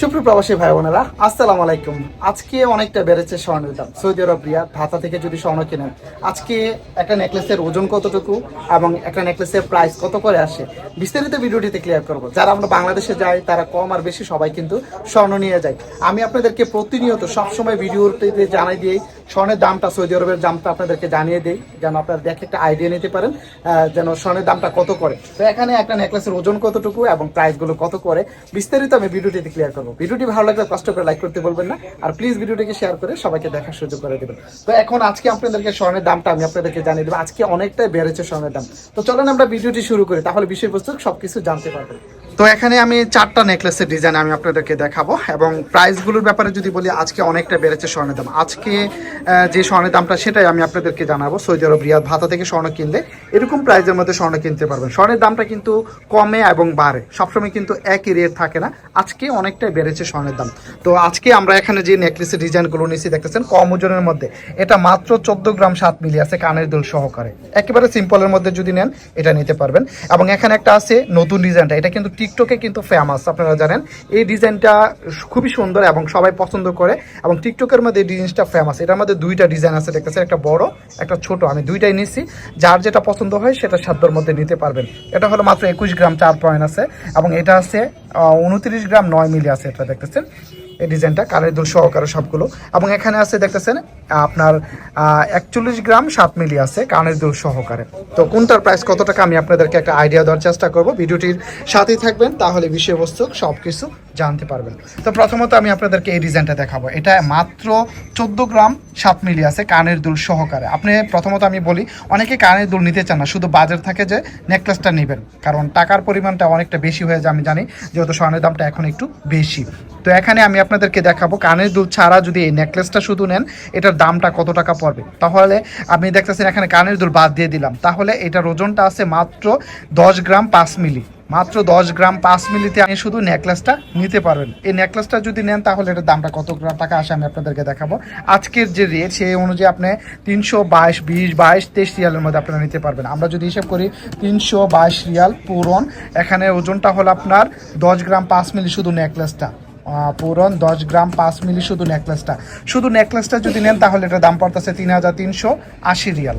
সুপ্রিয় প্রবাসী ভাই বোনেরা, আসসালামু আলাইকুম। আজকে অনেকটা বেড়েছে স্বর্ণের দাম। সৌদি আরব রিয়াদ ঢাকা থেকে যদি স্বর্ণ কেনেন আজকে একটা নেকলেসের ওজন কতটুকু এবং একটা নেকলেসের প্রাইস কত করে আসে, বিস্তারিত ভিডিওটিতে ক্লিয়ার করব। যারা আমরা বাংলাদেশে যাই, তারা কম আর বেশি সবাই কিন্তু স্বর্ণ নিয়ে যায়। আমি আপনাদেরকে প্রতিনিয়ত সবসময় ভিডিওটিতে জানাই দিই, স্বর্ণের দামটা, সৌদি আরবের দামটা আপনাদেরকে জানিয়ে দিই, যেন আপনারা দেখে একটা আইডিয়া নিতে পারেন যেন স্বর্ণের দামটা কত করে। তো এখানে একটা নেকলেসের ওজন কতটুকু এবং প্রাইসগুলো কত করে, বিস্তারিত আমি ভিডিওটিতে ক্লিয়ার করব। ভিডিওটি ভালো লাগলে কষ্ট করে লাইক করতে বলবেন না। আর প্লিজ ভিডিওটিকে শেয়ার করে সবাইকে দেখার সুযোগ করে দেবেন। তো এখন আজকে আপনাদেরকে স্বর্ণের দামটা আমি আপনাদেরকে জানিয়ে দেবো। আজকে অনেকটাই বেড়েছে স্বর্ণের দাম। তো চলেন আমরা ভিডিওটি শুরু করি, তাহলে বিষয়বস্তু সবকিছু জানতে পারবেন। তো এখানে আমি চারটা নেকলেসের ডিজাইন আমি আপনাদেরকে দেখাবো এবং প্রাইসগুলোর ব্যাপারে যদি বলি, আজকে অনেকটা বেড়েছে স্বর্ণের দাম। আজকে যে স্বর্ণের দামটা সেটাই আমি আপনাদেরকে জানাব। সৌদি আরব, রিয়াদ, ভাতা থেকে স্বর্ণ কিনলে এরকম প্রাইসের মধ্যে স্বর্ণ কিনতে পারবেন। স্বর্ণের দামটা কিন্তু কমে এবং বাড়ে। সবসময় কিন্তু একই রেট থাকে না। আজকে অনেকটাই বেড়েছে স্বর্ণের দাম। তো আজকে আমরা এখানে যে নেকলেসের ডিজাইনগুলো নিচ্ছি দেখতেছেন, কম ওজনের মধ্যে। এটা মাত্র চোদ্দ গ্রাম সাত মিলি আছে কানের দুল সহকারে। একেবারে সিম্পলের মধ্যে যদি নেন, এটা নিতে পারবেন। এবং এখানে একটা আছে নতুন ডিজাইনটা এটা কিন্তু টিকটকে কিন্তু ফেমাস আপনারা জানেন। এই ডিজাইনটা খুবই সুন্দর এবং সবাই পছন্দ করে এবং টিকটকের মধ্যে এই ডিজাইনটা ফেমাস এটার মধ্যে দুইটা ডিজাইন আছে, দেখতেছেন, একটা বড়, একটা ছোট। আমি দুইটাই নিচ্ছি যার যেটা পছন্দ হয়, সেটা সাধ্যর মধ্যে নিতে পারবেন। এটা হলো মাত্র একুশ গ্রাম চার পয়েন্ট আছে এবং এটা আছে উনত্রিশ গ্রাম নয় মিলি আছে, এটা দেখতেছেন। এই ডিজাইনটা কানের দুল সহকারে সবগুলো। এবং এখানে আছে দেখতেছেন, আপনার একচল্লিশ গ্রাম সাত মিলি আছে কানের দুল সহকারে। তো কোনটার প্রাইস কত টাকা আমি আপনাদেরকে একটা আইডিয়া দেওয়ার চেষ্টা করব। ভিডিওটির সাথেই থাকবেন, তাহলে বিষয়বস্তু সব কিছু জানতে পারবেন। তো প্রথমত আমি আপনাদেরকে এই ডিজাইনটা দেখাবো। এটা মাত্র চোদ্দ গ্রাম সাত মিলি আছে কানের দুল সহকারে। আপনি প্রথমত আমি বলি, অনেকে কানের দুল নিতে চান না, শুধু বাজার থাকে যে নেকলেসটা নেবেন। কারণ টাকার পরিমাণটা অনেকটা বেশি হয়ে যায়, আমি জানি, যেহেতু স্বর্ণের দামটা এখন একটু বেশি। তো এখানে আমি আপনাদেরকে দেখাবো কানের দুল ছাড়া যদি এই নেকলেসটা শুধু নেন, এটার দামটা কত টাকা পড়বে? তাহলে আপনি দেখতেছেন এখানে কানের দুল বাদ দিয়ে দিলাম। তাহলে এটার ওজনটা আছে মাত্র দশ গ্রাম পাঁচ মিলি। মাত্র দশ গ্রাম পাঁচ মিলিতে আপনি শুধু নেকলেসটা নিতে পারবেন। এই নেকলেসটা যদি নেন, তাহলে এটার দামটা কত গ্রাম টাকা আসে আমি আপনাদেরকে দেখাবো। আজকের যে রেট সেই অনুযায়ী আপনি তিনশো বাইশ, বিশ বাইশ, তেইশ রিয়ালের মধ্যে আপনারা নিতে পারবেন। আমরা যদি হিসাব করি তিনশো বাইশ রিয়াল পূরণ, এখানে ওজনটা হলো আপনার দশ গ্রাম পাঁচ মিলি শুধু নেকলেসটা পূরণ, দশ গ্রাম, পাঁচ মিলি শুধু নেকলেসটা শুধু নেকলেসটা যদি নেন, তাহলে এটা দাম পড়তেছে তিন হাজার তিনশো আশি রিয়াল।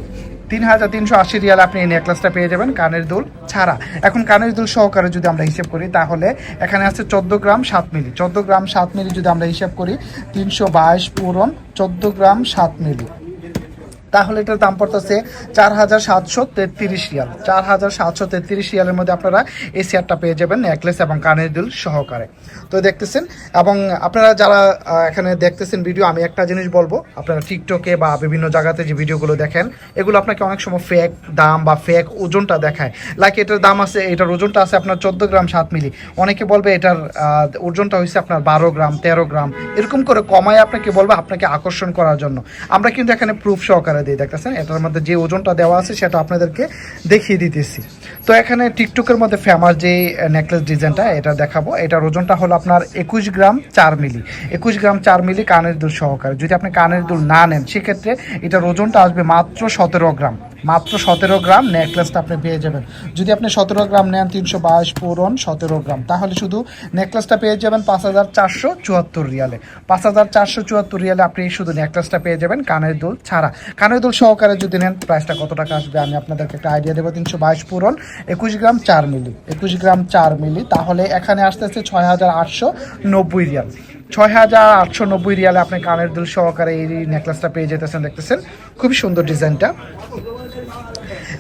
তিন হাজার তিনশো আশি রিয়াল আপনি এই নেকলেসটা পেয়ে যাবেন কানের দুল ছাড়া। এখন কানের দুল সহকারে যদি আমরা হিসেব করি, তাহলে এখানে আছে চোদ্দ গ্রাম, সাত মিলি। চোদ্দ গ্রাম, সাত মিলি যদি আমরা হিসেব করি, তিনশো বাইশ পূরণ, চোদ্দ গ্রাম, সাত মিলি। তাহলে এটার দাম পড়তেছে চার হাজার সাতশো তেত্রিশ রিয়াল। চার হাজার সাতশো তেত্রিশ রিয়ালের মধ্যে আপনারা এই চেয়ারটা পেয়ে যাবেন নেকলেস এবং কানের দুল সহকারে। তো দেখতেছেন, এবং আপনারা যারা এখানে দেখতেছেন ভিডিও আমি একটা জিনিস বলব, আপনারা টিকটকে বা বিভিন্ন জায়গাতে যে ভিডিওগুলো দেখেন, এগুলো আপনাকে অনেক সময় ফেক দাম বা ফেক ওজনটা দেখায়। লাইক এটার দাম আছে, এটার ওজনটা আছে আপনার চোদ্দ গ্রাম সাত মিলি। অনেকে বলবে এটার ওজনটা হয়েছে আপনার বারো গ্রাম, তেরো গ্রাম। এরকম করে কমায় আপনাকে বলবে আপনাকে আকর্ষণ করার জন্য। আমরা কিন্তু এখানে প্রুফ সহকারে দিয়ে দেখতেছেন, এটার মধ্যে যে ওজনটা দেওয়া আছে সেটা আপনাদেরকে দেখিয়ে দিতেছি। তো এখানে টিকটকের মধ্যে ফেমাস যে নেকলেস ডিজাইনটা এটা দেখাবো। এটার ওজনটা হলো আপনার একুশ গ্রাম চার মিলি। একুশ গ্রাম চার মিলি কানের দুল সহকারে। যদি আপনি কানের দুল না নেন, সেক্ষেত্রে এটার ওজনটা আসবে মাত্র সতেরো গ্রাম। মাত্র সতেরো গ্রাম নেকলেসটা আপনি পেয়ে যাবেন। যদি আপনি সতেরো গ্রাম নেন তিনশো বাইশ পূরণ সতেরো গ্রাম, তাহলে শুধু নেকলেসটা পেয়ে যাবেন পাঁচ হাজার চারশো চুয়াত্তর রিয়ালে। পাঁচ হাজার চারশো চুয়াত্তর রিয়ালে আপনি শুধু নেকলেসটা পেয়ে যাবেন কানের দুল ছাড়া। কানের দুল সহকারে যদি নেন প্রাইসটা কত টাকা আসবে আমি আপনাদেরকে একটা আইডিয়া দেবো, তিনশো বাইশ পূরণ, একুশ গ্রাম চার মিলি, একুশ গ্রাম চার মিলি, তাহলে এখানে আসতে আসতে ছয় হাজার আটশো নব্বই রিয়াল। ছয় হাজার আটশো নব্বই রিয়ালে আপনি কানের দুল সহকারে এই নেকলেসটা পেয়ে যেতেছেন, দেখতেছেন? খুবই সুন্দর ডিজাইনটা।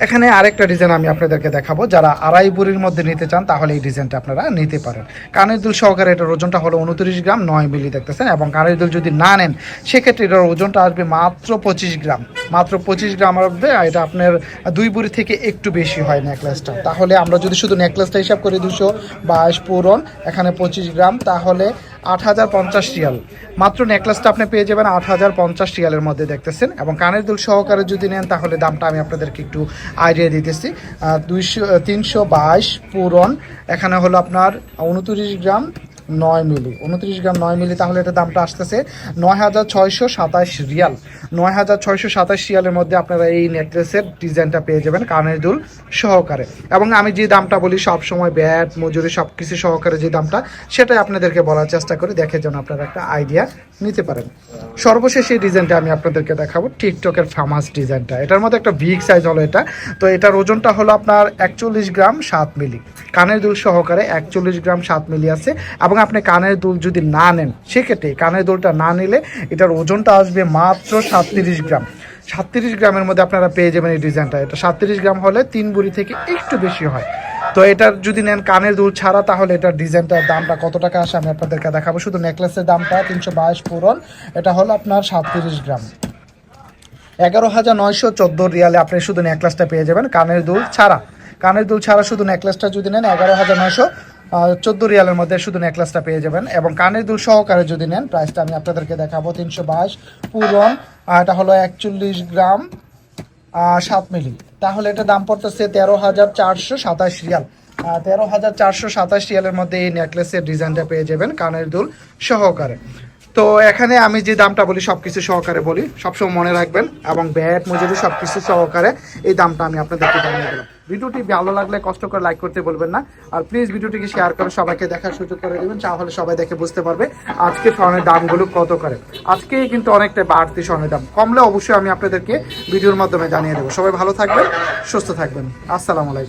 এখানে আরেকটা ডিজাইন আমি আপনাদেরকে দেখাবো। যারা আড়াই বুড়ির মধ্যে নিতে চান, তাহলে এই ডিজাইনটা আপনারা নিতে পারেন। কানের দুল সহকারে এটার ওজনটা হলো উনত্রিশ গ্রাম, নয় মিলি দেখতেছেন, এবং কানের দুল যদি না নেন, সেক্ষেত্রে এটার ওজনটা আসবে মাত্র পঁচিশ গ্রাম। মাত্র পঁচিশ গ্রাম আসবে এটা আপনার দুই বুড়ি থেকে একটু বেশি হয় নেকলেসটা তাহলে আমরা যদি শুধু নেকলেসটা হিসাব করি দুশো বাইশ পূরণ, এখানে পঁচিশ গ্রাম, তাহলে আট হাজার পঞ্চাশ রিয়াল। মাত্র নেকলেসটা আপনি পেয়ে যাবেন আট হাজার পঞ্চাশ রিয়ালের মধ্যে দেখতেছেন এবং কানের দুল সহকারে যদি নেন তাহলে দামটা আমি আপনাদেরকে একটু আইডিয়া দিতেছি। দুইশো, তিনশো বাইশ পুরন এখানে হলো আপনার উনত্রিশ গ্রাম নয় মিলি। উনত্রিশ গ্রাম নয় মিলি, তাহলে এটা দামটা আসতেছে নয় হাজার ছয়শো সাতাশ রিয়াল। নয় হাজার ছয়শো সাতাশ রিয়ালের মধ্যে আপনারা এই নেকলেসের ডিজাইনটা পেয়ে যাবেন কানের দুল সহকারে। এবং আমি যে দামটা বলি সব সময় ব্যাট, মজুরি সব কিছু সহকারে যে দামটা, সেটাই আপনাদেরকে বলার চেষ্টা করি। দেখে যেন আপনারা একটা আইডিয়া নিতে পারেন। সর্বশেষ এই ডিজাইনটা আমি আপনাদেরকে দেখাবো, টিকটকের ফেমাস ডিজাইনটা। এটার মধ্যে একটা বিগ সাইজ হলো এটা। তো এটার ওজনটা হলো আপনার একচল্লিশ গ্রাম সাত মিলি। কানের দুল সহকারে একচল্লিশ গ্রাম সাত মিলি আছে। এবং আপনি কানের দুল যদি না নেন, সেক্ষেত্রে কানের দুলটা না নিলে এটার ওজনটা আসবে মাত্র সাতত্রিশ গ্রাম। সাতত্রিশ গ্রামের মধ্যে আপনারা পেয়ে যাবেন এই ডিজাইনটা। এটা সাতত্রিশ গ্রাম হলে তিন বুড়ি থেকে একটু বেশি হয়। তো এটার যদি নেন কানের দুল ছাড়া, তাহলে এটার ডিজাইনটার দামটা কত টাকা আসে আমি আপনাদেরকে দেখাবো। শুধু নেকলেসের দামটা তিনশো বাইশ পূরণ। এটা হলো আপনার সাতত্রিশ গ্রাম। এগারো হাজার নয়শো চোদ্দ রিয়ালে আপনি শুধু নেকলেসটা পেয়ে যাবেন কানের দুল ছাড়া। কানের দুল ছাড়া শুধু নেকলেসটা যদি নেন, এগারো হাজার নয়শো চোদ্দ রিয়ালের মধ্যে শুধু নেকলেসটা পেয়ে যাবেন এবং কানের দুল সহকারে যদি নেন প্রাইসটা আমি আপনাদেরকে দেখাবো তিনশো বাইশ আর এটা হলো একচল্লিশ গ্রাম সাত মিলি। তাহলে এটা দাম পড়তেছে তেরো হাজার চারশো সাতাশ রিয়াল। তেরো হাজার চারশো সাতাশ রিয়ালের মধ্যে এই নেকলেসের ডিজাইনটা পেয়ে যাবেন কানের দুল সহকারে। তো এখানে আমি যে দামটা বলি সব কিছু সহকারে বলি, সবসময় মনে রাখবেন এবং ব্যাট মজুরি সব কিছু সহকারে এই দামটা আমি আপনাদেরকে জানিয়ে দিলাম। ভিডিওটি ভালো লাগলে, কষ্ট করে লাইক করতে বলবেন না। আর প্লিজ ভিডিওটিকে শেয়ার করে সবাইকে দেখার সুযোগ করে দেবেন, তাহলে সবাই দেখে বুঝতে পারবে আজকে স্বর্ণের দামগুলো কত করে। আজকে কিন্তু অনেকটা বাড়তি স্বর্ণের দাম। কমলে অবশ্যই আমি আপনাদেরকে ভিডিওর মাধ্যমে জানিয়ে দেবো। সবাই ভালো থাকবেন, সুস্থ থাকবেন। আসসালামু আলাইকুম।